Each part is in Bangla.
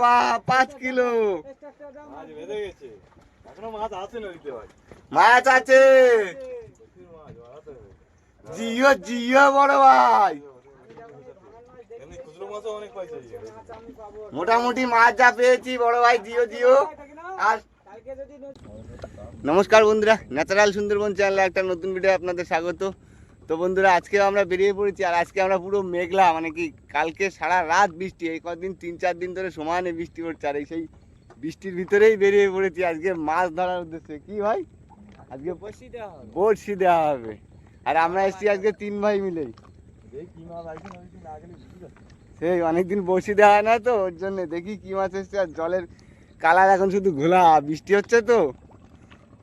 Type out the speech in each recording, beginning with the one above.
পাঁচ কিলো। মাছ আছে জিও জিও বড় ভাই। মোটামুটি মাছ যা পেয়েছি বড় ভাই জিও জিও। আর নমস্কার বন্ধুরা ন্যাচারাল সুন্দরবন চ্যানেলে একটা নতুন ভিডিও আপনাদের স্বাগত। তো বন্ধুরা আজকে আমরা বেরিয়ে পড়েছি আর আজকে আমরা পুরো মেঘলা মানে কি কালকে সারা রাত বৃষ্টি এই কদিন তিন চার দিন ধরে সমানে বৃষ্টি পড়ছে আর এই সেই বৃষ্টির ভিতরেই বেরিয়ে পড়েছি আজকে মাছ ধরার উদ্দেশ্যে। কি ভাই? আজকে বড়শি দেওয়া হবে। আর আমরা এসেছি আজকে তিন ভাই মিলেই পারছি। সেই অনেকদিন বসি দেওয়া হয় না তো ওর জন্য দেখি কি মাছ এসছে। আর জলের কালার এখন শুধু ঘোলা বৃষ্টি হচ্ছে তো।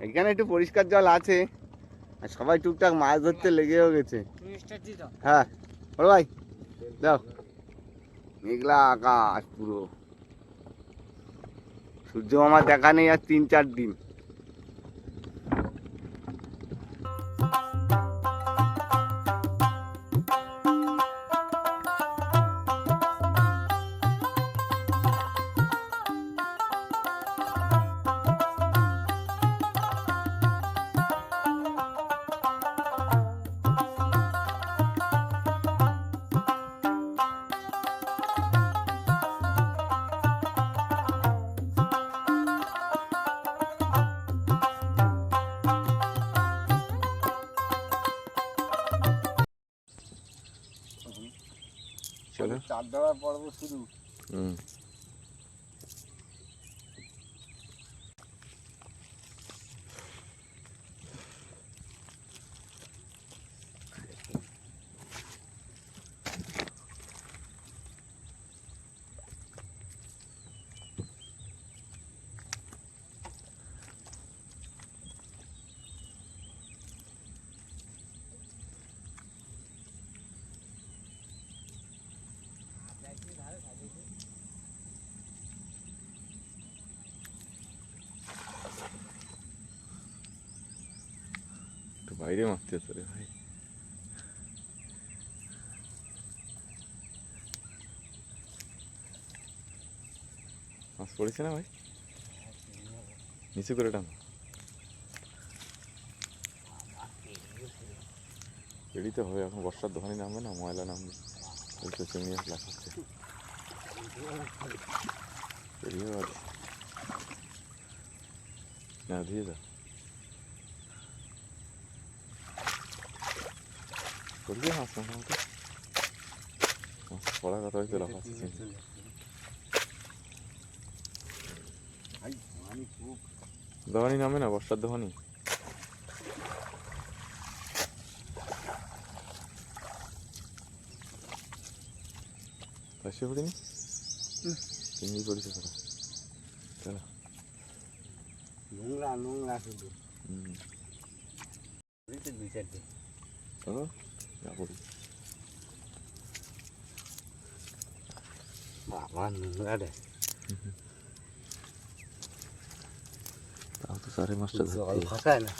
এখানে একটু পরিষ্কার জল আছে। আর সবাই টুকটাক মাছ ধরতে লেগেও গেছে। হ্যাঁ বড় ভাই দাও। মেঘলা আকাশ পুরো। সূর্য আমার দেখা নেই আর তিন চার দিন। চার দেওয়ার পর্ব শুরু। বাইরে মারতে রে ভাই মাছ পড়েছে না ভাই নিচু করে টানো এড়িতে হবে এখন বর্ষার দোকানে নামবে না ময়লা নামবে তো পেরিয়ে না দিয়ে দাও করবি? মাছ মোটামুটি পড়ার কথা দোকানি নামে না বর্ষার দোকানি পাশে পড়িনি? চিংড়ি পড়েছে তোরা। চলো। নোংরা নোংরা শুধু। হুম। দুই চারটে চলো যা পড়ি বাবা নোংরা রে তাও তো সাড়ে মাছটা জল ধরতে ভাসায় না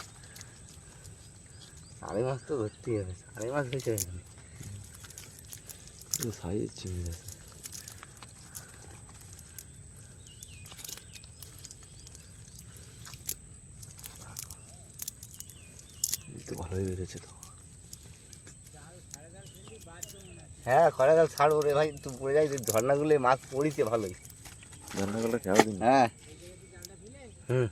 সাড়ে মাছ তো ধরতেই হবে সাড়ে মাছ হয়েছে সাইজ চিংড়ি আছে এই তো ভালোই বেড়েছে তো হ্যাঁ খরা জাল ছাড়বো রে ভাই তুই পড়ে যাই ঝর্ণাগুলো মাছ পড়িছে ভালোই। রান্নাগুলো খেয়াল দিন। হ্যাঁ। হুম।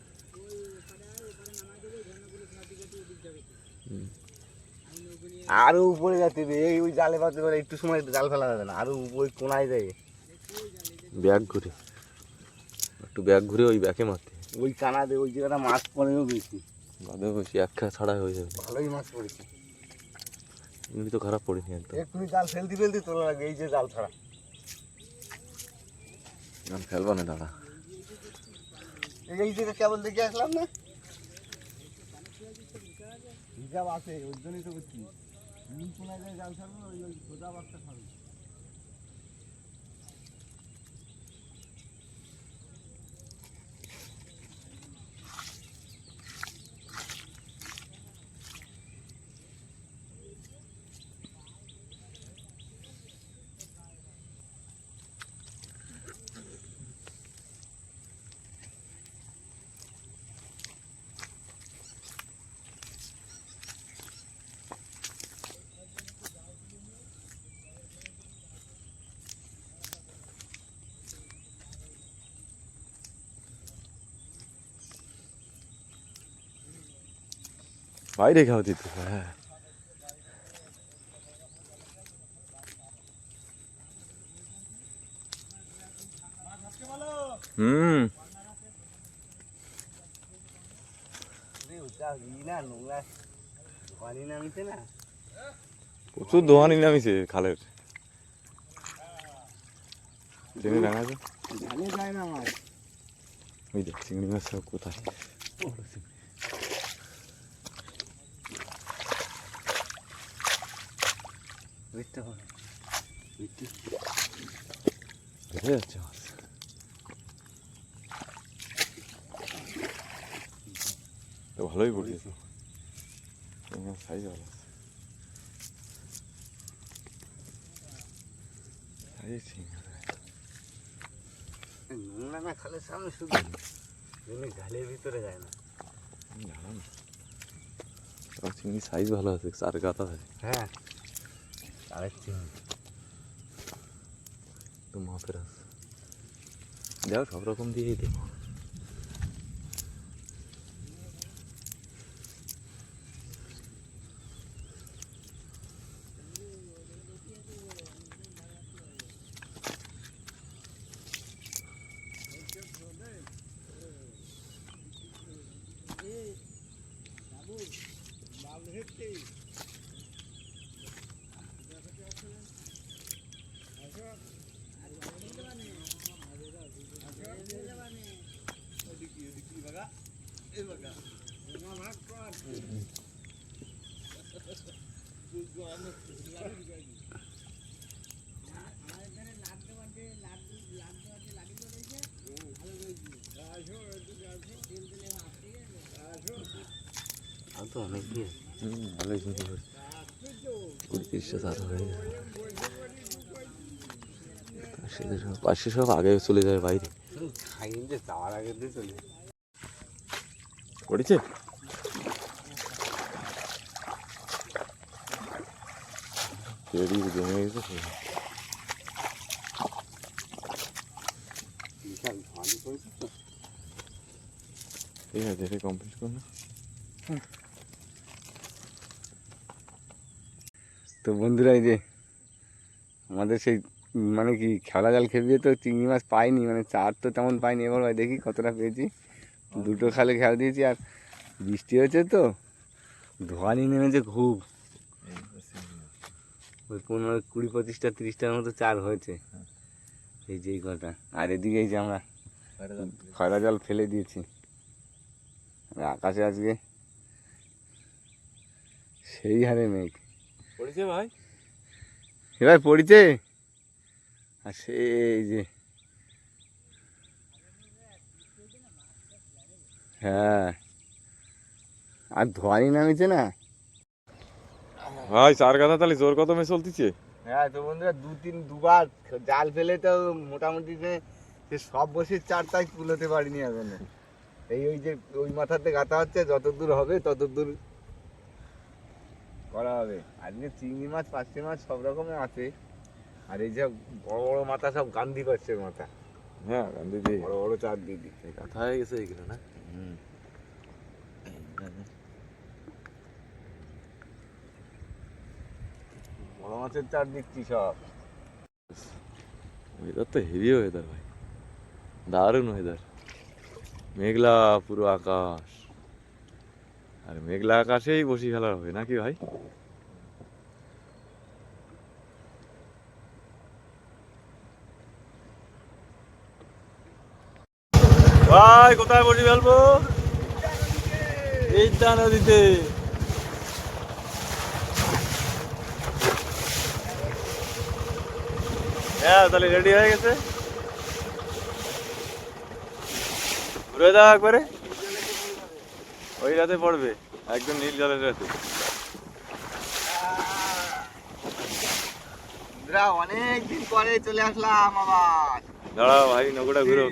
আরও উপরে যাতে এই ওই জালে পাতে করে একটু সময় জাল ফেলা যাবে না আরও ওই কোনায় যায় ব্যাগ ঘুরে। একটু ব্যাগ ঘুরে ওই ব্যাকে মারতে। ওই কানাতে ওই জায়গাটা মাছ পড়েও বেশি বাদে বেশি এক ছাড়া হয়ে যাবে। ভালোই মাছ পড়েছে। এমনি তো খারাপ পড়েনি একদম। একটু জাল ফেলতে ফেলতে তোলা লাগে এই যে জাল ছাড়া। জাল ফেলব না দাদা। এই যে কেবল দেখে আসলাম না? হিসাব আছে ওই জন্যই তো করছি জাল ছাড়বো ওই ওই সোজা বাচ্চা ছাড়বো। বাইরে খাও দিতে হ্যাঁ হুম। প্রচুর দোহানি নামিছে খালের চিংড়ি রাঙা আছে? ওই দেখ চিংড়ি মাছ সব কোথায় বুঝতে হবে। ভেসে যাচ্ছে মাছ তো ভালোই পড়ছে। মাছ সাইজ ভালো সাইজ মাছ। নোংরা না খালের সামনে শুধু এমনি গালের ভিতরে যায় না। চিংড়ি সাইজ ভালো আছে চার গাতা আছে। হ্যাঁ। আরেক চিংড়ি তো মাপের আছে। দেখো সব রকম দিয়েই দেবো তো অনেক দিয়ে। হুম ভালোই কুড়ি তিরিশটা চার হয়ে সেদের সব পাশে সব আগে চলে যায় বাইরে। যাওয়ার আগে দিয়ে চলে যায়। পেড়ি জমে গেছে ঠিক আছে এটা কমপ্লিট কর না তো বন্ধুরা, এই যে আমাদের সেই মানে কি খেলা জাল খেলিয়ে তো চিংড়ি মাছ পাইনি মানে চার তো তেমন পাইনি। এবার ভাই দেখি কতটা পেয়েছি। দুটো খালে খেলা দিয়েছি আর বৃষ্টি হয়েছে তো ধোয়ানি নেমেছে খুব। ওই পনেরো কুড়ি পঁচিশটা তিরিশটার মতো চার হয়েছে। এই যে কটা আর এদিকে এই যে আমরা খয়রা জল ফেলে দিয়েছি। আর আকাশে আজকে সেই হারে মেঘ। পড়েছে ভাই? এবার পড়েছে? আর সেই যে হ্যাঁ। আর ধোয়ানি নামিছে না? ভাই চার গাদা তাহলে জোর কদমে চলতিছে। হ্যাঁ তো বন্ধুরা দু তিন দুবার জাল ফেলে তো মোটামুটি যে সব বসে চারটায় তুলতে পারিনি এখনও। এই ওই যে ওই মাথাতে গাঁথা হচ্ছে যত দূর হবে তত দূর করা হবে। আজকে চিংড়ি মাছ পাঁচটি মাছ সব রকমের আছে। আর এই যে বড় বড় মাথা সব গান্ধী পাচ্ছে মাথা। হ্যাঁ গান্ধী বড় বড় চার দিদি। কথা হয়ে গেছে এইগুলো না? বড় মাছের চার দিচ্ছি সব? ওয়েদার তো হেভি ওয়েদার ভাই। দারুণ ওয়েদার মেঘলা পুরো আকাশ। আর মেঘলা আকাশেই বসি খেলা হবে, নাকি ভাই? ভাই, কোথায় বসি ফেলব এই নদীতে। হ্যাঁ তাহলে রেডি হয়ে গেছে। ঘুরে দাও একবারে। ওই রাতে পড়বে একদম নীল জলের রাতে। অনেকদিন অনেক দিন পরে চলে আসলাম আবার। দাঁড়াও ভাই নৌকোটা ঘুরো।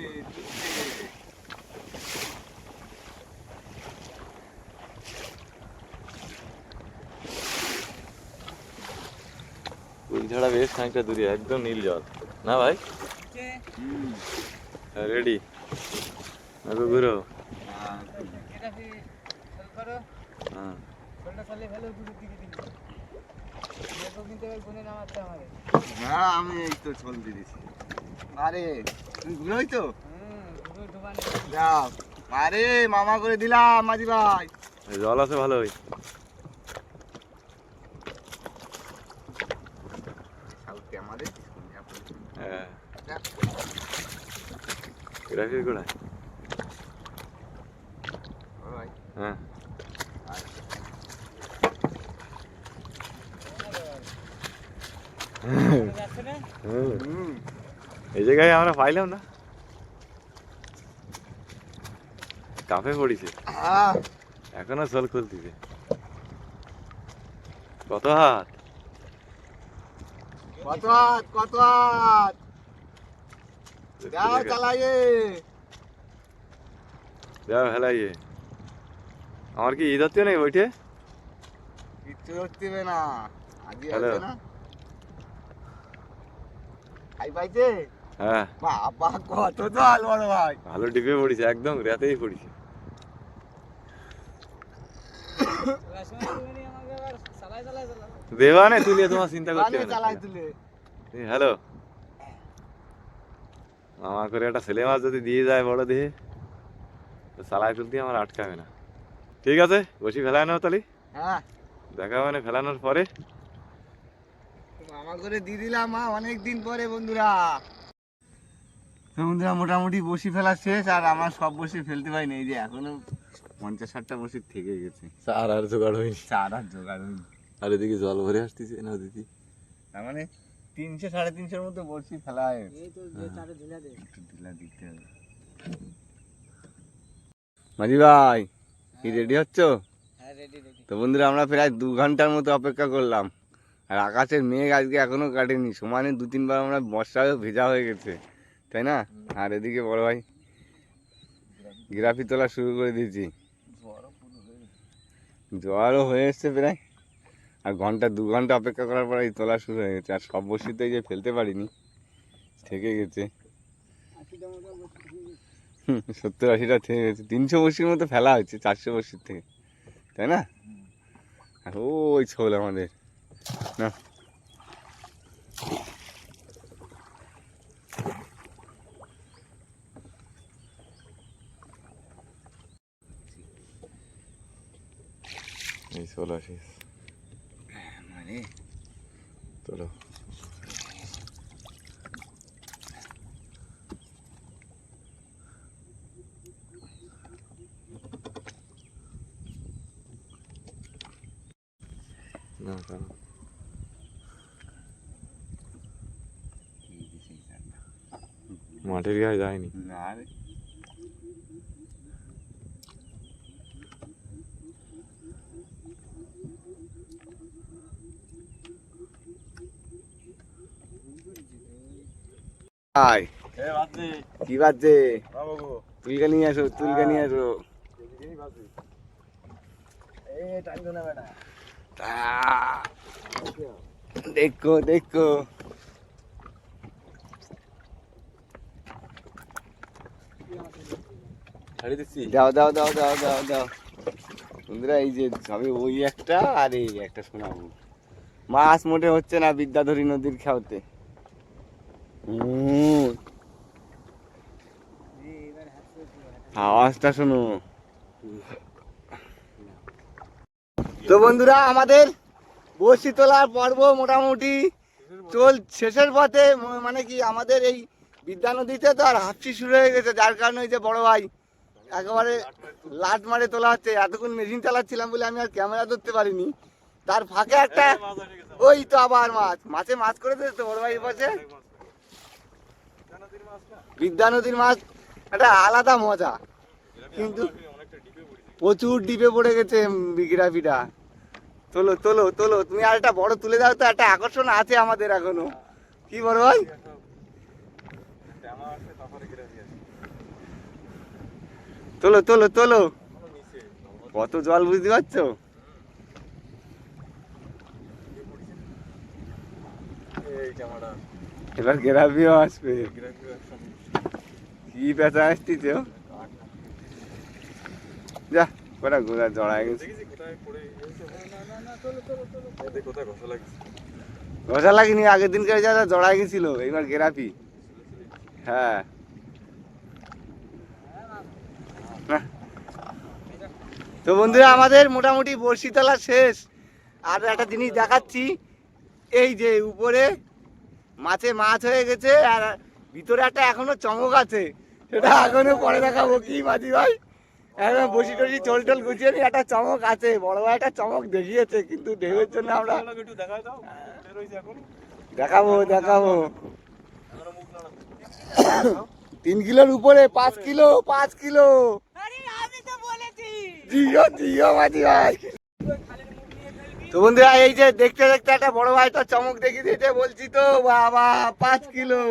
ছাড়া বেশ খানিকটা দূরে একদম নীল জল। না ভাই? রেডি। ঘুরো। হ্যাঁ। হ্যাঁ আমি এই তো ছল দিয়েছি আরে তুমি ঘুরোই তো? যাও। আরে মামা করে দিলাম মাঝি ভাই। জল আছে ভালোই সাউথে আমাদের হ্যাঁ গোড়ায় হ্যাঁ। হুম এই জায়গায় আমরা পাইলাম না কাফে পড়িছে এখনও জল খুলতিছে কত হাত কত হাত কত হাত যাও চালাইয়ে। যাও হেলাইয়ে। আমার কি ঈদ হচ্ছে নাকি বইটে কিচ্ছু হবে না আজই Hello. না। খাই পাইছে? হ্যাঁ। বাবা কত জল বড় ভাই। ভালো ডিপে পড়িছে একদম রাতেই পড়িছে। দেবা না তুলে তোমার চিন্তা করতে হ্যালো। আমার করে একটা ছেলে মাছ যদি দিয়ে যায় বড় দিয়ে তো চালাই তুলতে আমার আটকাবে না। ঠিক আছে বসি ফেলায় নাও তাহলে হ্যাঁ। দেখা মানে ফেলানোর পরে। মামা করে দিয়ে দিলাম মা অনেক দিন পরে বন্ধুরা। তো বন্ধুরা মোটামুটি বসি ফেলা শেষ আর আমার সব বসি ফেলতে পারিনি এই যে এখনও পঞ্চাশ ষাটটা বসি থেকে গেছে। চার আর জোগাড় হয়নি। চার আর জোগাড় হয়নি। আর এদিকে জল ভরে আসতেছে না দিদি? তার মানে তিনশো সাড়ে তিনশোর মতো বড়শি ফেলা হয়েছে একটু ঢিলা দিতে হবে। মাঝি ভাই কি রেডি হচ্ছ? তো বন্ধুরা আমরা প্রায় দু ঘণ্টার মতো অপেক্ষা করলাম। আর আকাশের মেঘ আজকে এখনও কাটেনি। সমানে দু তিনবার আমরা বর্ষায় ভেজা হয়ে গেছে। তাই না? আর এদিকে বড় ভাই গ্রাফি তোলা শুরু করে দিয়েছি। জ্বরও হয়ে এসছে প্রায়। আর ঘণ্টা, দু ঘণ্টা অপেক্ষা করার পরে তোলা শুরু হয়ে গেছে। আর সব বসি তো এই যে ফেলতে পারিনি, থেকে গেছে। সত্তর আশিটা থেকে গেছে। তিনশো বসির মতো ফেলা হয়েছে, চারশো বসির থেকে। তাই না? আর ওই ছোল আমাদের। না। এই চলে আসিস মানে চলো না কারণ মাটির গায়ে যায়নি না রে কি বাজছে তুলকে নিয়ে আসো তুলকে নিয়ে আসো। দেখো দেখো। দাও দাও দাও দাও দাও দাও। বন্ধুরা এই যে সবে ওই একটা আর এই একটা শোনাবো। মাছ মোটে হচ্ছে না বিদ্যাধরী নদীর খেয়াতে হুম। আওয়াজটা তো বন্ধুরা, আমাদের বসি তোলার পর্ব মোটামুটি চল শেষের পথে মানে কি, আমাদের এই বিদ্যা নদীতে তো আর হাফসি শুরু হয়ে গেছে, যার কারণে ওই যে বড় ভাই একেবারে লাট মারে তোলা হচ্ছে। এতক্ষণ মেশিন চালাচ্ছিলাম বলে আমি আর ক্যামেরা ধরতে পারিনি। তার ফাঁকে একটা ওই তো আবার মাছ। মাছে মাছ করে দিয়েছে তো বড় ভাই পাশে বিদ্যা নদীর মাছ, একটা আলাদা মজা। কিন্তু প্রচুর ডিপে পড়ে গেছে বিগ্রাফিটা। তোলো তোলো তোলো, তুমি আর একটা বড় তুলে দাও তো, একটা আকর্ষণ আছে আমাদের এখনও। কি বড় ভাই? তোলো তোলো তোলো। কত জল বুঝতে পারছ? এবার গ্রাফিও আসবে। কি পেঁচা আসতিছে? যা কটা গোড়া জড়ায় গেছে। ঘষা লাগেনি, আগের দিনকার যারা জড়ায় গেছিল, এইবার গেরাপি হ্যাঁ। তো বন্ধুরা, আমাদের মোটামুটি বড়শি তোলা শেষ। আর একটা জিনিস দেখাচ্ছি, এই যে উপরে মাছে মাছ হয়ে গেছে, আর ভিতরে একটা এখনও চমক আছে। সেটা এখনও পরে দেখাবো। কি মাঝি ভাই? একদম বসি টসি চল টল গুছিয়ে নি একটা চমক আছে। বড় ভাই একটা চমক দেখিয়েছে কিন্তু ঢেউয়ের জন্য আমরা দেখাবো দেখাবো। তিন কিলোর উপরে পাঁচ কিলো পাঁচ কিলো। জিও জিও মাঝি ভাই। তো বন্ধুরা এই যে দেখতে দেখতে একটা বড় ভাইটা চমক দেখিয়ে দিয়েছে বলছি তো বাবা পাঁচ কিলো।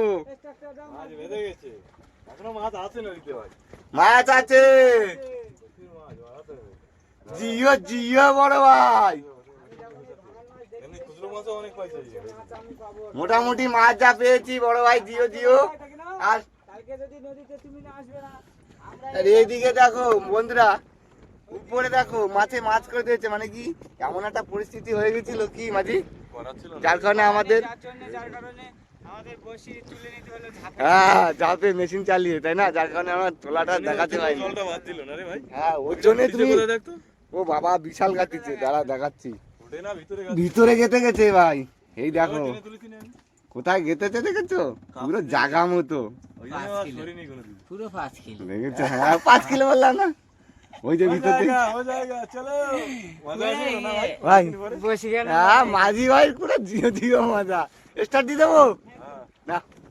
মাছ আছে নদীতে ভাই? মাছ জিও জিও বড় ভাই। মোটামুটি মাছ যা পেয়েছি বড় ভাই জিও জিও। আর আর এইদিকে দেখো বন্ধুরা উপরে দেখো মাছে মাছ করে দিয়েছে মানে কি এমন একটা পরিস্থিতি হয়ে গেছিল কি মাঝি? যার কারণে আমাদের হ্যাঁ যাতে মেশিন চালিয়ে তাই না? হ্যাঁ, ও বাবা বিশাল কাটিছে ভিতরে গেতে গেছে ভাই। এই দেখো। কোথায় গেতেছে দেখেছ? পুরো জাগা মতো। পাঁচ কিলো। হ্যাঁ পাঁচ কিলো বললাম না। ওই যে হ্যাঁ, মাঝি ভাই পুরো জিও জিও মজা। স্টার্ট দিয়ে দেবো? 怎么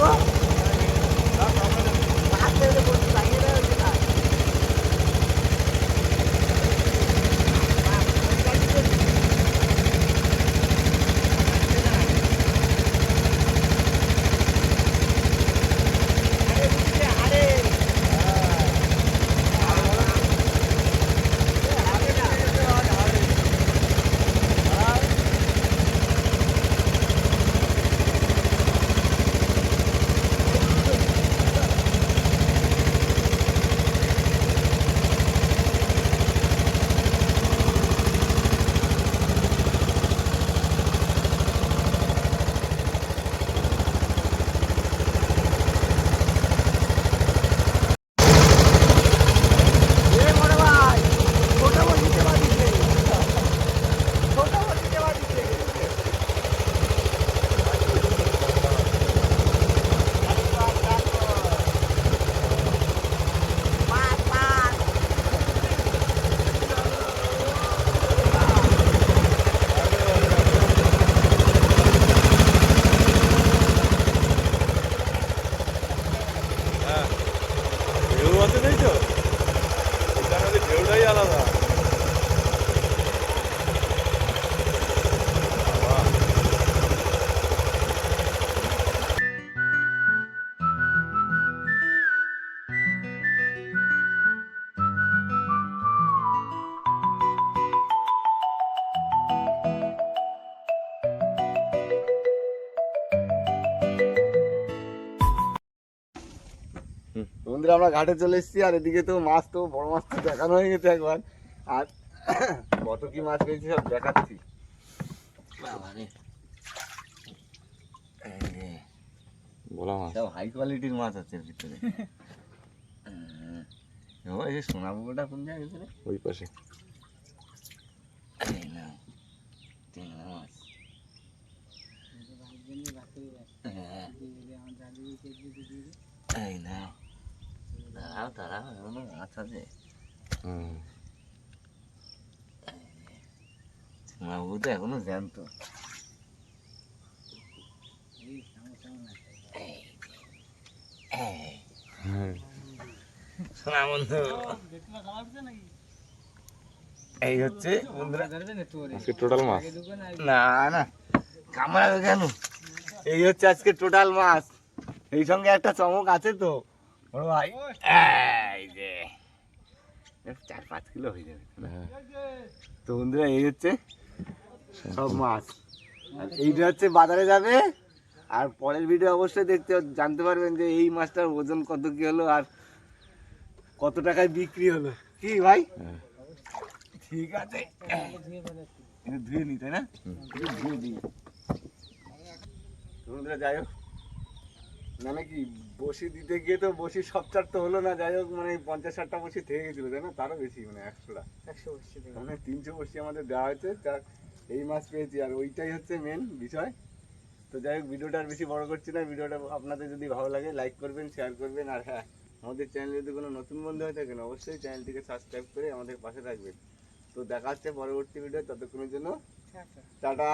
我 বন্ধুরা আমরা ঘাটে চলে এসেছি আর এদিকে তো মাছ তো বড় মাছ তো দেখানো হয়ে গেছে একবার। আর কত কি মাছ পেয়েছি সব দেখাচ্ছি। বলা মাছ। সব হাই কোয়ালিটির মাছ আছে এর ভিতরে। ও এই যে সোনা পুকুরটা কোন জায়গায় গেছে রে? ওই পাশে। মাছ। হ্যাঁ, এই নাও। তো এখনও জ্যান্ত। এই, এই, হ্যাঁ সোনা বন্ধু। এই হচ্ছে বন্ধুরা আজকে টোটাল মাছ না না কামড়াবে কেন এই হচ্ছে আজকে টোটাল মাছ এই সঙ্গে একটা চমক আছে তো বড় ভাই এই যে। চার পাঁচ কিলো হয়ে যাবে। হ্যাঁ। তো বন্ধুরা এই হচ্ছে সব মাছ। আর এইটা হচ্ছে বাজারে যাবে। আর পরের ভিডিও অবশ্যই দেখতে জানতে পারবেন যে এই মাছটার ওজন কত কি হলো আর কত টাকায় বিক্রি হলো। কি ভাই? হ্যাঁ। ঠিক আছে। ধুয়ে নি তাই না? ধুয়ে দিই যাই হোক। মানে কি বসি দিতে গিয়ে তো বসি সব চার তো হলো না যাই হোক মানে পঞ্চাশ ষাটটা বসি থেকে গেছিল তাই না তারও বেশি মানে একশোটা। একশো মানে তিনশো বসি আমাদের দেওয়া হয়েছে তার এই মাছ পেয়েছি আর ওইটাই হচ্ছে মেন বিষয়। তো যাই হোক ভিডিওটা আর বেশি বড় করছি না ভিডিওটা আপনাদের যদি ভালো লাগে লাইক করবেন শেয়ার করবেন আর হ্যাঁ আমাদের চ্যানেল যদি কোনো নতুন বন্ধু হয়ে থাকেন অবশ্যই চ্যানেলটিকে সাবস্ক্রাইব করে আমাদের পাশে থাকবেন। তো দেখা হচ্ছে পরবর্তী ভিডিও ততক্ষণের জন্য টাটা।